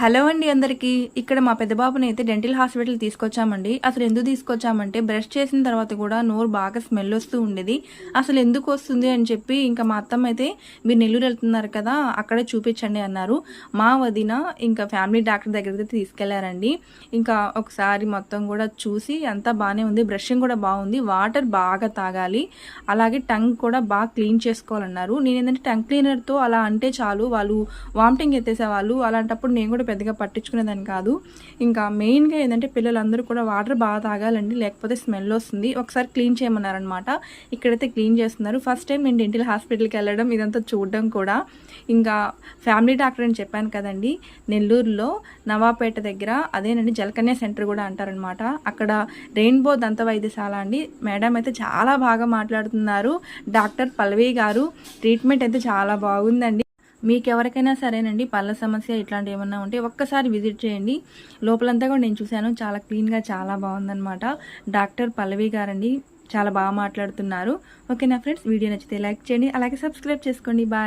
Hello అండి అందరికీ. ఇక్కడ మా పెద్ద బాబుని అయితే డెంటల్ హాస్పిటల్ తీసుకొచ్చామండి. అసలు ఎందుకు తీసుకొచ్చామంటే బ్రష్ చేసిన తర్వాత కూడా నోరు బాగా స్మెల్ వస్తూ ఉండేది. అసలు ఎందుకు వస్తుంది అని చెప్పి ఇంకా మా అత్తమ్మ అయితే మీరు నెల్లూరు వెళ్తున్నారు కదా అక్కడే చూపించండి అన్నారు. మా వదిన ఇంకా ఫ్యామిలీ డాక్టర్ దగ్గరికి తీసుకెళ్ళారండి. ఇంకా ఒకసారి మొత్తం కూడా చూసి అంతా బాగానే ఉంది బ్రషింగ్ కూడా బాగుంది వాటర్ బాగా తాగాలి అలాగే టంగ్ కూడా బాగా క్లీన్ చేసుకోవాలన్నారు. నేను ఏంటంటే టంగ్ క్లీనర్తో అలా అంటే చాలు వాళ్ళు వామిటింగ్ ఎత్తేసేవాళ్ళు అలాంటప్పుడు నేను కూడా పెద్దగా పట్టించుకునేదాన్ని కాదు. ఇంకా మెయిన్గా ఏంటంటే పిల్లలందరూ కూడా వాటర్ బాగా తాగాలండి. లేకపోతే స్మెల్ వస్తుంది. ఒకసారి క్లీన్ చేయమన్నారనమాట. ఇక్కడైతే క్లీన్ చేస్తున్నారు. ఫస్ట్ టైం నేను డెంటల్ హాస్పిటల్కి వెళ్ళడం ఇదంతా చూడడం కూడా. ఇంకా ఫ్యామిలీ డాక్టర్ అని చెప్పాను కదండి. నెల్లూరులో నవాపేట దగ్గర అదేనండి జలకన్య సెంటర్ కూడా అంటారనమాట. అక్కడ రెయిన్బో దంత వైద్యశాల అండి. మేడం అయితే చాలా బాగా మాట్లాడుతున్నారు. డాక్టర్ పల్లవి గారు ట్రీట్మెంట్ అయితే చాలా బాగుందండి. మీకు ఎవరికైనా సరేనండి పళ్ళ సమస్య ఇట్లాంటి ఏమన్నా ఉంటే ఒక్కసారి విజిట్ చేయండి. లోపలంతా కూడా నేను చూశాను చాలా క్లీన్గా చాలా బాగుందనమాట డాక్టర్ పల్లవి గారండి చాలా బాగా మాట్లాడుతున్నారు. ఓకేనా ఫ్రెండ్స్ వీడియో నచ్చితే లైక్ చేయండి అలాగే సబ్స్క్రైబ్ చేసుకోండి బాయ్.